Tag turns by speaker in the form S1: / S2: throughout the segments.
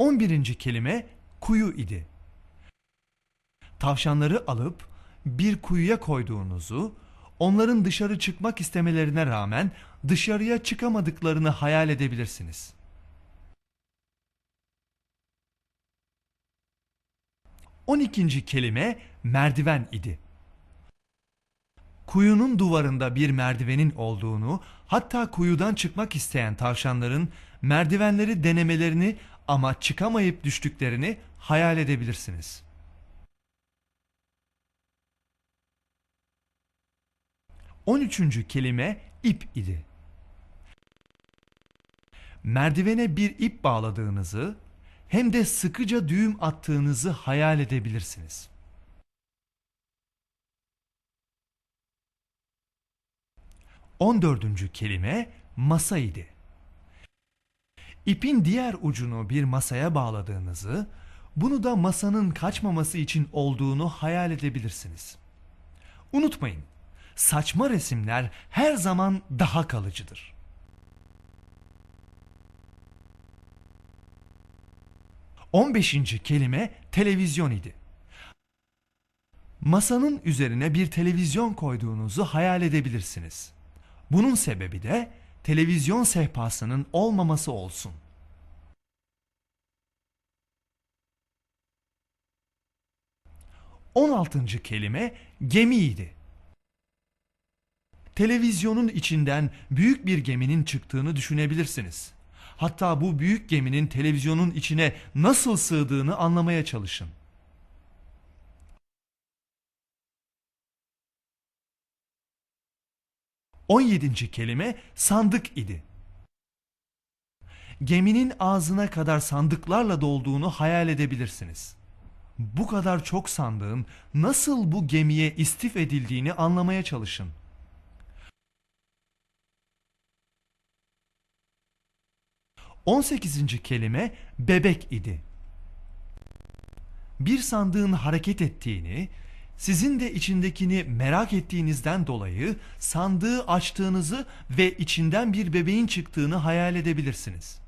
S1: 11. kelime kuyu idi. Tavşanları alıp bir kuyuya koyduğunuzu, onların dışarı çıkmak istemelerine rağmen dışarıya çıkamadıklarını hayal edebilirsiniz. On ikinci kelime merdiven idi. Kuyunun duvarında bir merdivenin olduğunu, hatta kuyudan çıkmak isteyen tavşanların merdivenleri denemelerini ama çıkamayıp düştüklerini hayal edebilirsiniz. 13. kelime ip idi. Merdivene bir ip bağladığınızı hem de sıkıca düğüm attığınızı hayal edebilirsiniz. On dördüncü kelime masa idi. İpin diğer ucunu bir masaya bağladığınızı, bunu da masanın kaçmaması için olduğunu hayal edebilirsiniz. Unutmayın, saçma resimler her zaman daha kalıcıdır. On beşinci kelime televizyon idi. Masanın üzerine bir televizyon koyduğunuzu hayal edebilirsiniz. Bunun sebebi de televizyon sehpasının olmaması olsun. On altıncı kelime gemiydi. Televizyonun içinden büyük bir geminin çıktığını düşünebilirsiniz. Hatta bu büyük geminin televizyonun içine nasıl sığdığını anlamaya çalışın. On yedinci kelime sandık idi. Geminin ağzına kadar sandıklarla dolduğunu hayal edebilirsiniz. Bu kadar çok sandığın nasıl bu gemiye istif edildiğini anlamaya çalışın. 18. kelime bebek idi. Bir sandığın hareket ettiğini, sizin de içindekini merak ettiğinizden dolayı sandığı açtığınızı ve içinden bir bebeğin çıktığını hayal edebilirsiniz.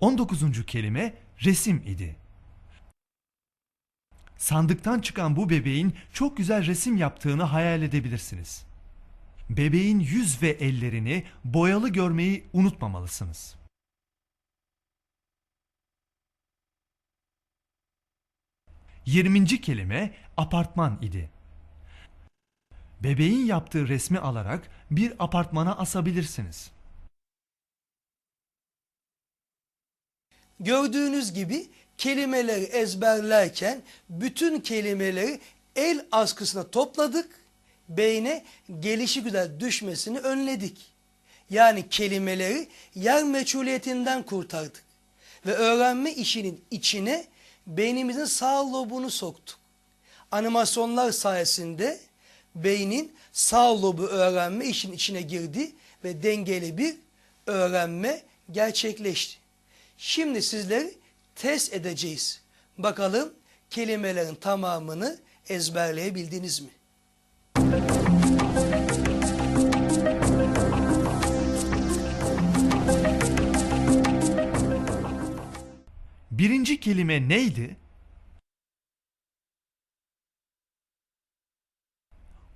S1: On dokuzuncu kelime resim idi. Sandıktan çıkan bu bebeğin çok güzel resim yaptığını hayal edebilirsiniz. Bebeğin yüz ve ellerini boyalı görmeyi unutmamalısınız. Yirminci kelime apartman idi. Bebeğin yaptığı resmi alarak bir apartmana asabilirsiniz.
S2: Gördüğünüz gibi kelimeleri ezberlerken bütün kelimeleri el askısına topladık. Beyne gelişi güzel düşmesini önledik. Yani kelimeleri yer meçhuliyetinden kurtardık. Ve öğrenme işinin içine beynimizin sağ lobunu soktuk. Animasyonlar sayesinde beynin sağ lobu öğrenme işin içine girdi ve dengeli bir öğrenme gerçekleşti. Şimdi sizleri test edeceğiz. Bakalım kelimelerin tamamını ezberleyebildiniz mi?
S1: Birinci kelime neydi?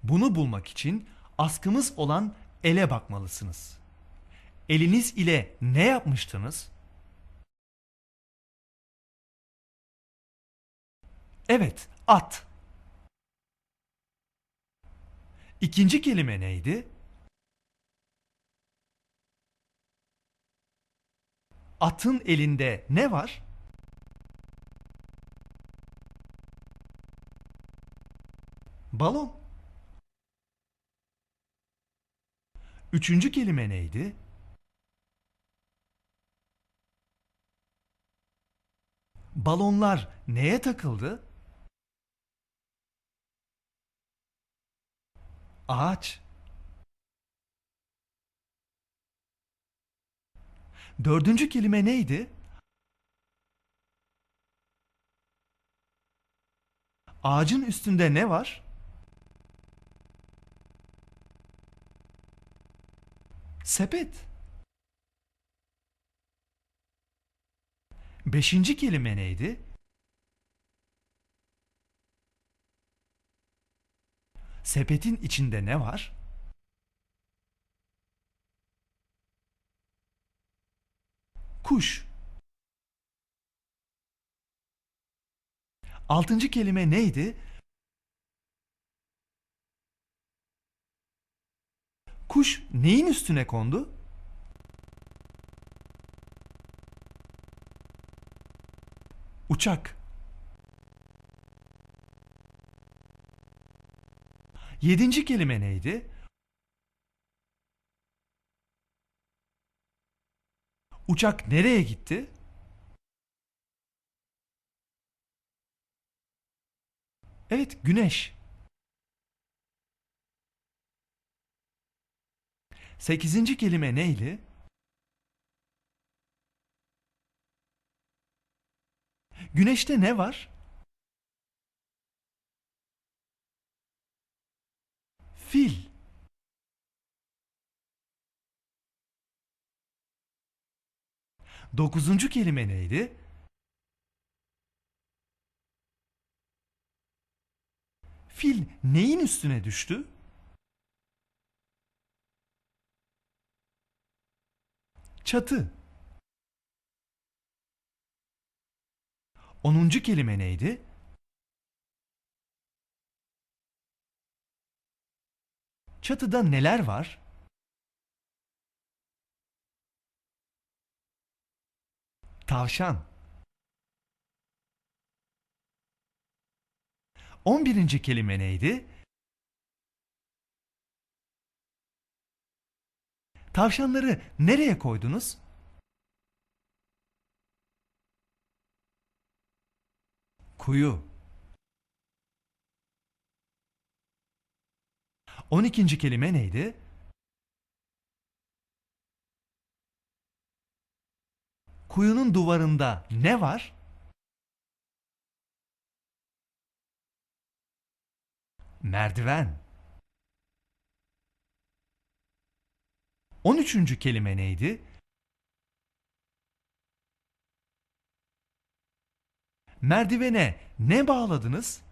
S1: Bunu bulmak için askımız olan ele bakmalısınız. Eliniz ile ne yapmıştınız? Evet, at. İkinci kelime neydi? Atın elinde ne var? Balon. Üçüncü kelime neydi? Balonlar neye takıldı? Ağaç. Dördüncü kelime neydi? Ağacın üstünde ne var? Sepet. Beşinci kelime neydi? Sepetin içinde ne var? Kuş. Altıncı kelime neydi? Kuş neyin üstüne kondu? Uçak. Yedinci kelime neydi? Uçak nereye gitti? Evet, güneş. Sekizinci kelime neydi? Güneşte ne var? Fil. Dokuzuncu kelime neydi? Fil neyin üstüne düştü? Çatı. Onuncu kelime neydi? Çatıda neler var? Tavşan. On birinci kelime neydi? Tavşanları nereye koydunuz? Kuyu. On ikinci kelime neydi? Kuyunun duvarında ne var? Merdiven. On üçüncü kelime neydi? Merdivene ne bağladınız?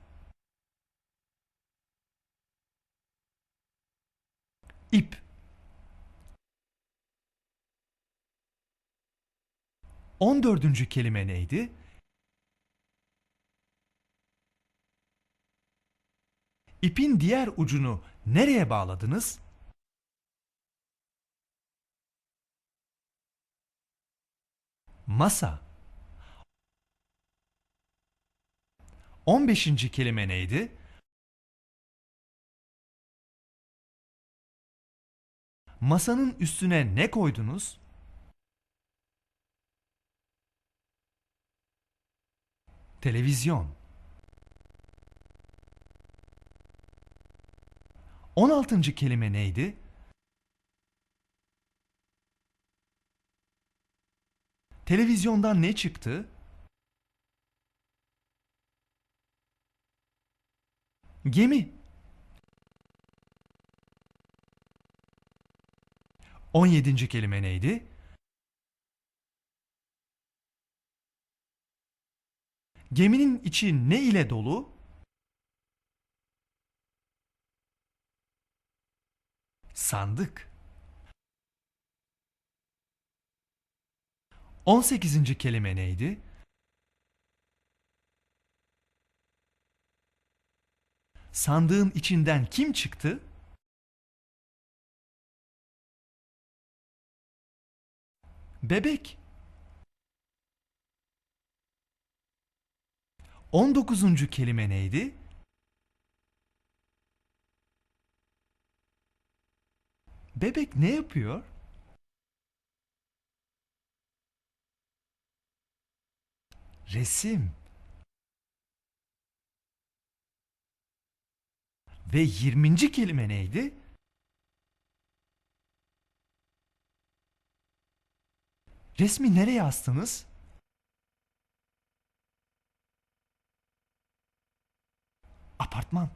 S1: İp. On dördüncü kelime neydi? İpin diğer ucunu nereye bağladınız? Masa. On beşinci kelime neydi? Masanın üstüne ne koydunuz? Televizyon. 16. kelime neydi? Televizyondan ne çıktı? Gemi. 17. kelime neydi? Geminin içi ne ile dolu? Sandık. 18. kelime neydi? Sandığın içinden kim çıktı? Bebek. 19. kelime neydi? Bebek ne yapıyor? Resim. Ve 20. kelime neydi? Resmi nereye astınız? Apartman.